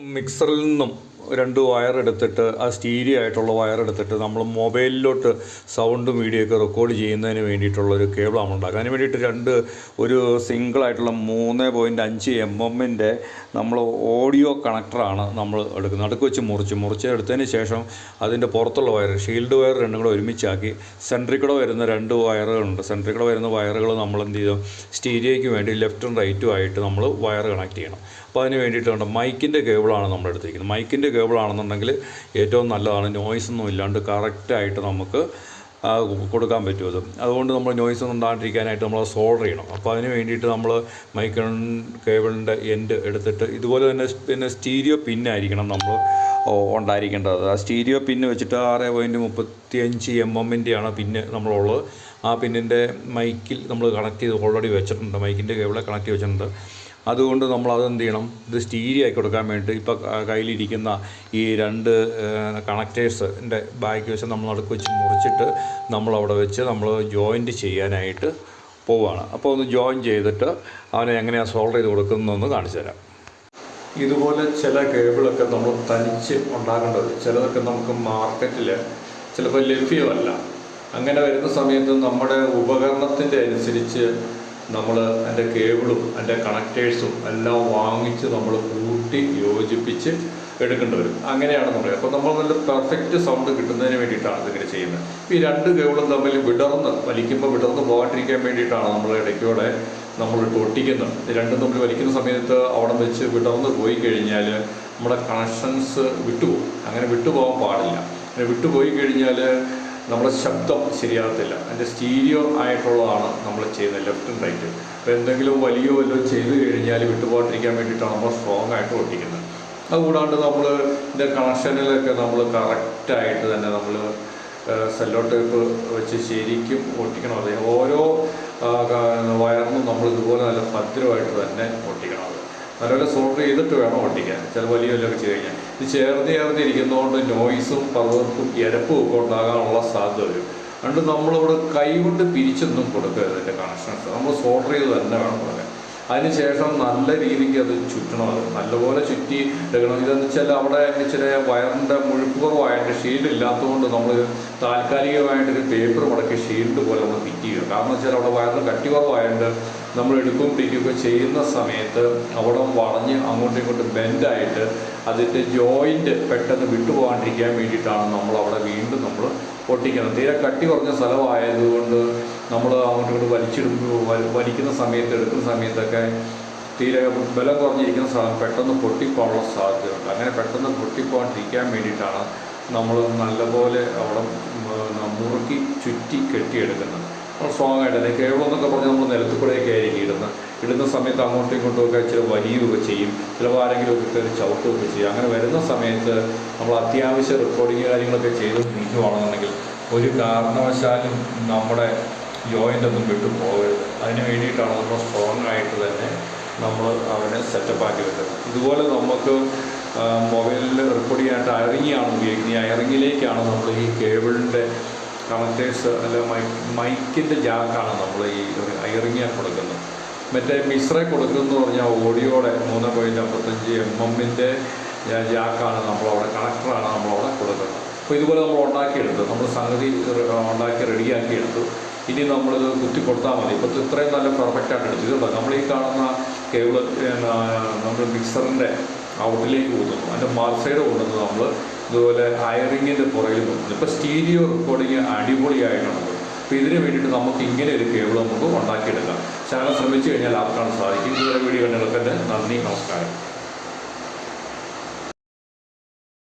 മിക്സറിൽ നിന്നും രണ്ട് വയർ എടുത്തിട്ട് ആ സ്റ്റീരിയോ ആയിട്ടുള്ള വയർ എടുത്തിട്ട് നമ്മൾ മൊബൈലിലോട്ട് സൗണ്ടും വീഡിയോ ഒക്കെ റെക്കോർഡ് ചെയ്യുന്നതിന് വേണ്ടിയിട്ടുള്ളൊരു കേബിളാണ് ഉണ്ടാക്കുക അതിന് വേണ്ടിയിട്ട് രണ്ട് ഒരു സിംഗിൾ ആയിട്ടുള്ള മൂന്ന് പോയിന്റ് അഞ്ച് എം എമ്മിന്റെ നമ്മൾ ഓഡിയോ കണക്ടറാണ് നമ്മൾ എടുക്കുന്നത്. നടുക്ക് വെച്ച് മുറിച്ച് മുറിച്ച് എടുത്തതിന് ശേഷം അതിന്റെ പുറത്തുള്ള വയർ ഷീൽഡ് വയർ രണ്ടും കൂടെ ഒരുമിച്ചാക്കി സെൻട്രിൽ വരുന്ന രണ്ട് വയറുകളുണ്ട് സെൻട്രിൽ വരുന്ന വയറുകൾ നമ്മൾ എന്ത് ചെയ്തു സ്റ്റീരിയോയ്ക്ക് വേണ്ടി ലെഫ്റ്റും റൈറ്റും ആയിട്ട് നമ്മൾ വയർ കണക്ട് ചെയ്യണം. അപ്പോൾ അതിന് വേണ്ടിയിട്ടുണ്ട് വേണ്ട മൈക്കിന്റെ കേബിളാണ് നമ്മൾ എടുത്തിരിക്കുന്നത് മൈക്കിന്റെ കേബിളാണെന്നുണ്ടെങ്കിൽ ഏറ്റവും നല്ലതാണ്. നോയ്സൊന്നും ഇല്ലാണ്ട് കറക്റ്റായിട്ട് നമുക്ക് കൊടുക്കാൻ പറ്റും അത്. അതുകൊണ്ട് നമ്മൾ നോയ്സ് ഒന്നും ഉണ്ടാകാണ്ടിരിക്കാനായിട്ട് നമ്മൾ സോൾഡർ ചെയ്യണം. അപ്പോൾ അതിന് വേണ്ടിയിട്ട് നമ്മൾ മൈക്ക് കേബിളിന്റെ എൻഡ് എടുത്തിട്ട് ഇതുപോലെ തന്നെ പിന്നെ സ്റ്റീരിയോ പിന്നായിരിക്കണം നമ്മൾ ഉണ്ടായിരിക്കേണ്ടത്. ആ സ്റ്റീരിയോ പിന്ന് വെച്ചിട്ട് ആറ് പോയിന്റ് മുപ്പത്തി അഞ്ച് എം എമ്മിന്റെയാണ് പിന്ന് നമ്മളുള്ളത്. ആ പിന്നിന്റെ മൈക്കിൽ നമ്മൾ കണക്ട് ചെയ്ത് ഓൾറെഡി വെച്ചിട്ടുണ്ട്. മൈക്കിന്റെ കേബിളെ കണക്ട് ചെയ്ത് വെച്ചിട്ടുണ്ട്. അതുകൊണ്ട് നമ്മൾ അതെന്ത് ചെയ്യണം? ഇത് സ്റ്റീരി ആക്കി കൊടുക്കാൻ വേണ്ടിയിട്ട് ഇപ്പോൾ കയ്യിലിരിക്കുന്ന ഈ രണ്ട് കണക്റ്റേഴ്സിന്റെ ബാക്ക് വശം നമ്മൾ അടുക്ക് വെച്ച് മുറിച്ചിട്ട് നമ്മൾ അവിടെ വെച്ച് നമ്മൾ ജോയിന്റ് ചെയ്യാനായിട്ട് പോവുകയാണ് അപ്പോൾ ഒന്ന് ജോയിൻ ചെയ്തിട്ട് അവനെ എങ്ങനെയാണ് സോൾവ് ചെയ്ത് കൊടുക്കുന്നതെന്ന് കാണിച്ചു തരാം. ഇതുപോലെ ചില കേബിളൊക്കെ നമ്മൾ തനിച്ച് ഉണ്ടാക്കേണ്ടത് ചിലതൊക്കെ നമുക്ക് മാർക്കറ്റിൽ ചിലപ്പോൾ ലഭ്യമല്ല. അങ്ങനെ വരുന്ന സമയത്ത് നമ്മുടെ ഉപകരണത്തിന്റെ അനുസരിച്ച് നമ്മൾ അതിന്റെ കേബിളും അതിന്റെ കണക്റ്റേഴ്സും എല്ലാം വാങ്ങിച്ച് നമ്മൾ കൂട്ടി യോജിപ്പിച്ച് എടുക്കേണ്ടി വരും. അങ്ങനെയാണ് നമ്മൾ. അപ്പോൾ നമ്മൾ നല്ല പെർഫെക്റ്റ് സൗണ്ട് കിട്ടുന്നതിന് വേണ്ടിയിട്ടാണ് ഇതിങ്ങനെ ചെയ്യുന്നത്. ഈ രണ്ട് കേബിളും തമ്മിൽ വിടർന്ന് വലിക്കുമ്പോൾ വിടർന്ന് പോകാണ്ടിരിക്കാൻ വേണ്ടിയിട്ടാണ് നമ്മൾ ഇടയ്ക്കൂടെ നമ്മൾ ഒട്ടിക്കുന്നത്. രണ്ടും തമ്മിൽ വലിക്കുന്ന സമയത്ത് അവിടെ വെച്ച് വിടർന്ന് പോയി കഴിഞ്ഞാൽ നമ്മുടെ കണക്ഷൻസ് വിട്ടുപോകും. അങ്ങനെ വിട്ടുപോകാൻ പാടില്ല. അങ്ങനെ വിട്ടുപോയി കഴിഞ്ഞാൽ നമ്മുടെ ശബ്ദം ശരിയാകത്തില്ല. അതിന്റെ സ്റ്റീരിയോ ആയിട്ടുള്ളതാണ് നമ്മൾ ചെയ്യുന്നത് ലെഫ്റ്റും റൈറ്റും അപ്പോൾ എന്തെങ്കിലും വലിയോ വല്ലതും ചെയ്തു കഴിഞ്ഞാൽ വിട്ടുപോകാണ്ടിരിക്കാൻ വേണ്ടിയിട്ടാണ് നമ്മൾ സ്ട്രോങ് ആയിട്ട് ഓട്ടിക്കുന്നത് അതുകൂടാണ്ട് നമ്മൾ ഇതിന്റെ കണക്ഷനിലൊക്കെ നമ്മൾ കറക്റ്റായിട്ട് തന്നെ നമ്മൾ സെല്ലോ ടേപ്പ് വെച്ച് ശരിക്കും ഒട്ടിക്കണം അതെ ഓരോ വയറിനും നമ്മൾ ഇതുപോലെ നല്ല ഭദ്രമായിട്ട് തന്നെ ഒട്ടിക്കണം നല്ലപോലെ സോൾഡർ ചെയ്തിട്ട് വേണം ഒട്ടിക്കാൻ ചില വലിയ വലിയൊക്കെ ചെയ്ത് കഴിഞ്ഞാൽ. ഇത് ചേർന്ന് ചേർന്ന് ഇരിക്കുന്നതുകൊണ്ട് നോയ്സും പർവത്തും എരപ്പും ഒക്കെ ഉണ്ടാകാനുള്ള സാധ്യത വരും. അതുകൊണ്ട് നമ്മളിവിടെ കൈ കൊണ്ട് പിരിച്ചൊന്നും കൊടുക്കരുത് ഇതിന്റെ കണക്ഷൻസ് നമ്മൾ സോൾഡർ ചെയ്ത് തന്നെ വേണം കൊടുക്കാൻ. അതിനുശേഷം നല്ല രീതിക്ക് അത് ചുറ്റണം. അത് നല്ലപോലെ ചുറ്റി എടുക്കണം. ഇതെന്ന് വെച്ചാൽ അവിടെ ഇച്ചിരി വയറിന്റെ മുഴുപ്പ് കുറവായിട്ട് ഷീൽഡ് ഇല്ലാത്തതുകൊണ്ട് നമ്മൾ താൽക്കാലികമായിട്ട് ഒരു പേപ്പർ മടക്കി ഷീൽഡ് പോലെ നമ്മൾ ഫിറ്റ് ചെയ്യുക. കാരണം വെച്ചാൽ അവിടെ വയറിന് കട്ടി കുറവായതുകൊണ്ട് നമ്മൾ എടുക്കുകയും പിടിക്കുകയൊക്കെ ചെയ്യുന്ന സമയത്ത് അവിടെ വളഞ്ഞ് അങ്ങോട്ടും ഇങ്ങോട്ടും ബെൻഡായിട്ട് അതിന്റെ ജോയിന്റ് പെട്ടെന്ന് വിട്ടുപോകാണ്ടിരിക്കാൻ വേണ്ടിയിട്ടാണ് നമ്മൾ അവിടെ വീണ്ടും നമ്മൾ ഒട്ടിക്കുന്നത് തീരെ കട്ടി കുറഞ്ഞ സ്ഥലമായതുകൊണ്ട് നമ്മൾ അങ്ങോട്ടും ഇങ്ങോട്ട് വലിച്ചിടുമ്പോൾ വലിക്കുന്ന സമയത്ത് എടുക്കുന്ന സമയത്തൊക്കെ തീരെ ബലം കുറഞ്ഞിരിക്കുന്ന സ്ഥലം പെട്ടെന്ന് പൊട്ടിപ്പോകാനുള്ള സാധ്യതയുണ്ട്. അങ്ങനെ പെട്ടെന്ന് പൊട്ടിപ്പോകാണ്ടിരിക്കാൻ വേണ്ടിയിട്ടാണ് നമ്മൾ നല്ലപോലെ അവിടെ മുറുക്കി ചുറ്റി കെട്ടിയെടുക്കുന്നത്. സ്ട്രോങ് ആയിട്ട് കേബിൾ എന്നൊക്കെ പറഞ്ഞ് നമ്മൾ നിലത്ത് കൂടെയൊക്കെ ആയിരിക്കും ഇടുന്നത്. ഇടുന്ന സമയത്ത് അങ്ങോട്ടും ഇങ്ങോട്ടും ഒക്കെ ചില വലിയുകയൊക്കെ ചെയ്യും. ചിലപ്പോൾ ആരെങ്കിലും ഒക്കെ കയറി ചവിട്ടുകയൊക്കെ ചെയ്യും. അങ്ങനെ വരുന്ന സമയത്ത് നമ്മൾ അത്യാവശ്യ റെക്കോർഡിങ് കാര്യങ്ങളൊക്കെ ചെയ്ത് നീക്കുവാണെന്നുണ്ടെങ്കിൽ ഒരു കാരണവശാലും നമ്മുടെ ജോയിന്റ് ഒന്നും വിട്ടു പോകരുത്. അതിന് വേണ്ടിയിട്ടാണ് നമ്മൾ സ്ട്രോങ് ആയിട്ട് തന്നെ നമ്മൾ അവനെ സെറ്റപ്പ് ആക്കി വെക്കുന്നത്. ഇതുപോലെ നമുക്ക് മൊബൈലിൽ റെക്കോർഡ് ചെയ്യാനായിട്ട് അയറിങ്ങാണ് ഉപയോഗിക്കുന്നത്. അയറിങ്ങിലേക്കാണ് നമ്മൾ ഈ കേബിളിന്റെ കണക്റ്റേഴ്സ് അല്ല മൈ മൈക്കിന്റെ ജാക്കാണ് നമ്മൾ ഈ ഒരു കൊടുക്കുന്നത്. മറ്റേ മിശ്രെ കൊടുക്കുന്നത് പറഞ്ഞാൽ ഓടിയോടെ മൂന്ന് പോയിന്റ് അമ്പത്തഞ്ച് എം എമ്മിന്റെ ജാക്കാണ് നമ്മളവിടെ കണക്ടറാണ് നമ്മളവിടെ കൊടുക്കുന്നത്. അപ്പോൾ ഇതുപോലെ നമ്മൾ ഉണ്ടാക്കിയെടുത്തു. നമ്മൾ സംഗതി ഉണ്ടാക്കി റെഡിയാക്കി എടുത്തു ഇനി നമ്മളിത് കുത്തി കൊടുത്താൽ മതി. ഇപ്പോൾ ഇത്രയും നല്ല പെർഫെക്റ്റ് ആയിട്ട് എടുത്തു. ഇതുണ്ടോ നമ്മൾ ഈ കാണുന്ന കേബിൾ നമ്മൾ മിക്സറിന്റെ ഔട്ടിലേക്ക് കൂത്തുന്നു അതിന്റെ മാർസൈഡ് കൊണ്ടുവന്ന് നമ്മൾ ഇതുപോലെ അയറിങ്ങിന്റെ പുറകിൽ കുത്തുന്നു ഇപ്പോൾ സ്റ്റീരിയോ റെക്കോർഡിങ് അടിപൊളിയായിട്ടുണ്ട്. അപ്പോൾ ഇതിന് വേണ്ടിയിട്ട് നമുക്ക് ഇങ്ങനെ ഒരു കേബിൾ നമുക്ക് ഉണ്ടാക്കിയെടുക്കാം ചാനൽ ശ്രമിച്ചു കഴിഞ്ഞാൽ ആർക്കാണ് സാധിക്കും. ഇതുവരെ വീഡിയോ കണ്ടുകൾക്ക് നന്ദി നമസ്കാരം.